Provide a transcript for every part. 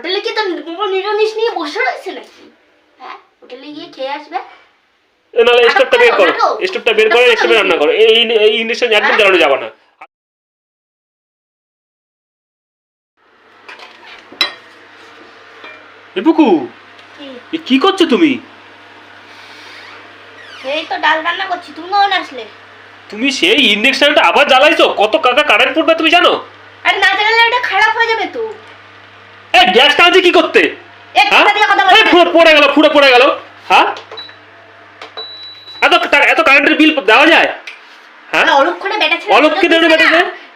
হোটেলে কি তো নিরামিষ নিয়ে বসে রয়েছে নাকি? হ্যাঁ হোটেলে গিয়ে খেয়ে আসবে। নাহলে স্টোভটা বের করো, করো। স্টোভটা বের করে স্টোভে রান্না করো। এই এই ইন্ডাকশন একদম হ্যাঁ? জ্বালানো যাবে না। এ কি? করছ তুমি? এই তো ডাল রান্না করছি তুমি কখন আসলে? তুমি সেই ইন্ডাকশনটা আবার জ্বালাইছো? কত কাকা কারেন্ট পড়বে তুমি জানো? আরে না জানালে এটা খারাপ হয়ে যাবে তো। এ গ্যাস টানছে কি করতে? হ্যাঁ? পড়ে গেল পুরো পড়ে গেল। হ্যাঁ? এত এত কারেন্টের বিল দেওয়া যায়? হ্যাঁ? অলক্ষণে বেটা ছেলে অলক্ষণে নজর বেটা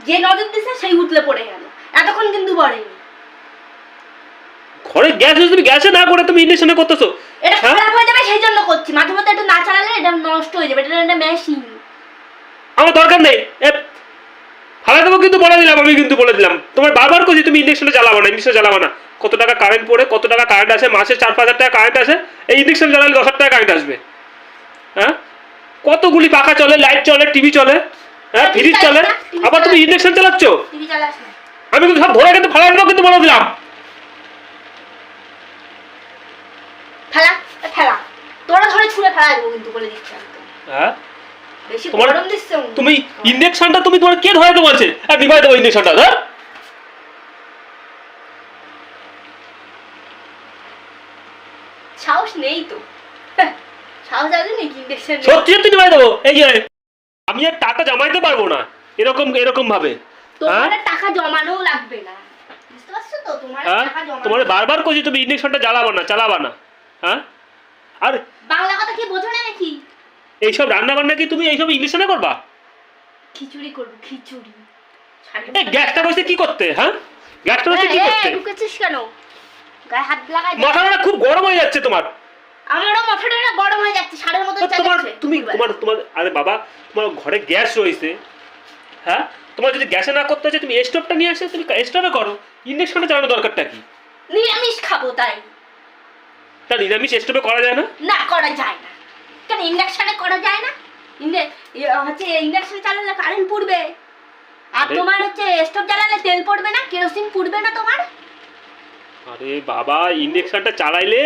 যে নজর দিছে সেই উতলে পড়ে গেল। এতক্ষণ কিন্তু পড়েনি। ঘরে গ্যাস আছে তুমি গ্যাসে না করে তুমি ইন্ডাকশনে করতেছো। এটা হ্যাঁ? খারাপ হয়ে যাবে সেই জন্য করছি। মাঝে মধ্যে একটু না চালালে এটা নষ্ট হয়ে যাবে এটা একটা মেশিন আমার দরকার নেই। দেবো কিন্তু বলে দিলাম আমি কিন্তু বলে দিলাম। তোমার বারবার করছি তুমি ইন্ডাকশনে চালাবো না ইন্ডাকশনে চালাবো না। কত টাকা কারেন্ট পড়ে কত টাকা কারেন্ট আসে মাসে চার পাঁচ হাজার টাকা কারেন্ট আসে এই ইন্ডাকশন চালালে দশ হাজার টাকা কারেন্ট আসবে। হ্যাঁ? কতগুলি পাখা চলে লাইট চলে টিভি চলে হ্যাঁ ফ্রিজ চলে আবার তুমি। ইন্ডাকশন চালাচ্ছ? আমি কিন্তু সব ধরে কিন্তু ফালা দেবো কিন্তু বলে দিলাম। ফেলা ফেলা। তোরা ধরে ছুঁড়ে ফেলা কিন্তু বলে দিচ্ছি হ্যাঁ? তোমার- হয়। তুমি তুমি তোমার কে বলছে হ্যাঁ নিভাই দেবো ইন্ডাকশনটা হ্যাঁ সাহস নেই তো। হ্যাঁ, সাহস আছে নাকি ইন্ডেকশন সত্যি সত্যি নিভাই দেবো এই যে আমি আর টাকা জমাইতে পারব না এরকম এরকম ভাবে। তোমার আর টাকা জমানোও লাগবে না। বুঝতে পারছ তো? তোমার হ্যাঁ? টাকা জমানো তোমার বারবার কইছি তুমি ইন্ডাকশনটা জ্বালাবা না চালাবা না। হ্যাঁ? আর বাংলা কথা কি বোঝো না এইসব রান্না বান্না কি তুমি এইসব ইন্ডাকশনে করবা? খিচুড়ি করব খিচুড়ি। এই গ্যাসটা বসে কি করতে হ্যাঁ? গ্যাসটা বসে কি করতে? ঢুকেছিস কেন? গায়ে হাত লাগাই। মাথাটা খুব গরম হয়ে যাচ্ছে তোমার। আমারও মাথাটা না গরম হয়ে যাচ্ছে সারের মতো তো তোমার তুমি তোমার তোমার আরে বাবা তোমার ঘরে গ্যাস রয়েছে হ্যাঁ? তোমার যদি গ্যাসে না করতে হচ্ছে তুমি স্টোভটা নিয়ে আসে তুমি স্টোভে করো। ইন্ডাকশনে চালানোর দরকারটা কি? নিরামিষ খাব তাই। তা নিরামিষ স্টোভে করা যায় না? না করা যায় না। ইন্ডাকশনে করা যায় না? হচ্ছে ইন্ডাকশন চালালে কারেন্ট পুড়বে। আর তোমার হচ্ছে স্টোভ জ্বালালে তেল পড়বে না কেরোসিন পুড়বে না তোমার? আরে বাবা ইন্ডাকশনটা চালাইলে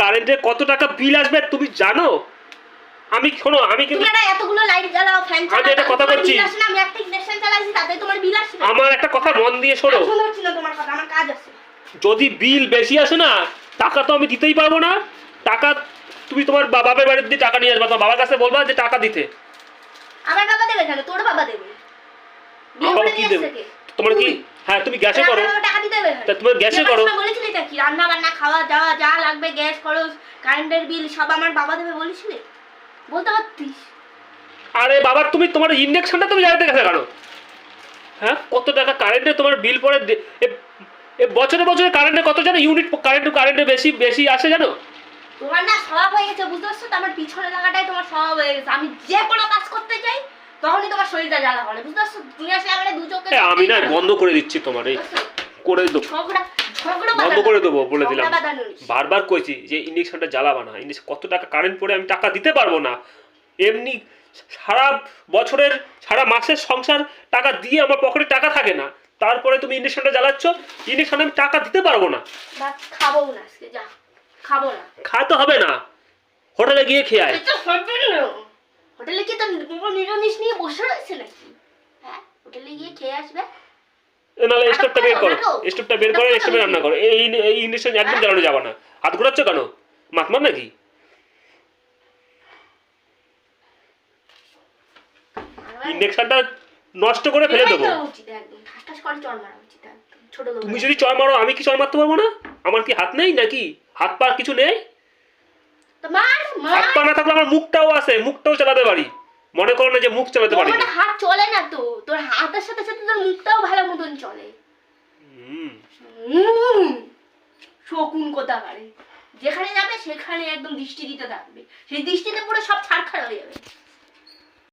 কারেন্টের কত টাকা বিল আসবে তুমি জানো? আমি শোনো আমি কিন্তু তুমি একটা এতগুলো লাইট জ্বালাও ফ্যান চালাও আমি একটা কথা বলছি। বিল না আমি একটা ইন্ডাকশন চালাইছি তাতে তোমার বিল আসবে। আমার একটা কথা মন দিয়ে শোনো। শুনে না তোমার কথা আমার কাজ আছে। যদি বিল বেশি আসে না টাকা তো আমি দিতেই পারব না। টাকা তুমি তোমার বা- বাপের বাড়ির দিয়ে টাকা নিয়ে আসবা তোমার বাবার কাছে বলবা যে টাকা দিতে। আমার বাবা দেবে কেন? তোর বাবা দেবে। বিয়ে কি দেবে? তোমার কি? হ্যাঁ তুমি গ্যাসে করো। টাকা দিতে হবে তা তোমার গ্যাসে করো। বলেছিলি কি রান্না বান্না খাওয়া দাওয়া যা লাগবে গ্যাস খরচ কারেন্টের বিল সব আমার বাবা দেবে বলেছিলি? বলতে পারতিস। আরে বাবা তুমি তোমার ইন্ডাকশনটা তুমি জানাতে গেছে কেন হ্যাঁ কত টাকা কারেন্টে তোমার বিল পড়ে বছরে বছরে কারেন্টে কত জানো? ইউনিট কারেন্ট কারেন্টে বেশি বেশি আসে জানো? তোমার না স্বভাব হয়ে গেছে বুঝতে পারছ? তো আমার পিছনে লাগাটাই তোমার স্বভাব হয়ে গেছে। আমি যে কোনো কাজ করতে চাই তখনই তোমার শরীরটা জ্বালা করে বুঝতে পারছ? তুমি আসলে আমার দু চোখে আমি না বন্ধ করে দিচ্ছি তোমার এই করে দেবো। ঝগড়া বন্ধ করে দেবো বলে দিলাম। বারবার কইছি যে ইন্ডাকশনটা জ্বালাবা না। ইন্ডাকশন কত টাকা কারেন্ট পড়ে আমি টাকা দিতে পারব না। এমনি সারা বছরের সারা মাসের সংসার টাকা দিয়ে আমার পকেটে টাকা থাকে না। তারপরে তুমি ইন্ডাকশনটা জ্বালাচ্ছ ইন্ডাকশনে আমি টাকা দিতে পারব না। খাব না আজকে যা। খাব না। খাতে হবে না। হোটেলে গিয়ে খেয়ে আয়। এটা হোটেল। হোটেলে কি তো নিরামিষ নিয়ে বসে রয়েছে নাকি? হ্যাঁ হোটেলে গিয়ে খেয়ে আসবে। এ নাহলে স্টোভটা বের করো, স্টোভটা বের করে স্টোভে রান্না করো। এই এই ইন্ডাকশন একদম হ্যাঁ? জ্বালানো যাবে না। হাত ঘোরাচ্ছ কেন? মাতমার নাকি? ইন্ডাকশনটা নষ্ট করে ফেলে দেবো। তুমি যদি চড় মারো আমি কি চড় মারতে পারব না? আমার কি হাত নেই নাকি? হাত পা কিছু নেই? হাত পা না থাকলে আমার মুখটাও আছে মুখটাও চালাতে পারি। মনে করো না যে মুখ চালাতে পারি না। হাত চলে না তো। তোর হাতের সাথে সাথে তোর মুখটাও ভালো মতন চলে। হুম। শকুন কোথা পারে যেখানে যাবে সেখানে একদম দৃষ্টি দিতে থাকবে। সেই দৃষ্টিতে পুরো সব ছাড়খাড় হয়ে যাবে।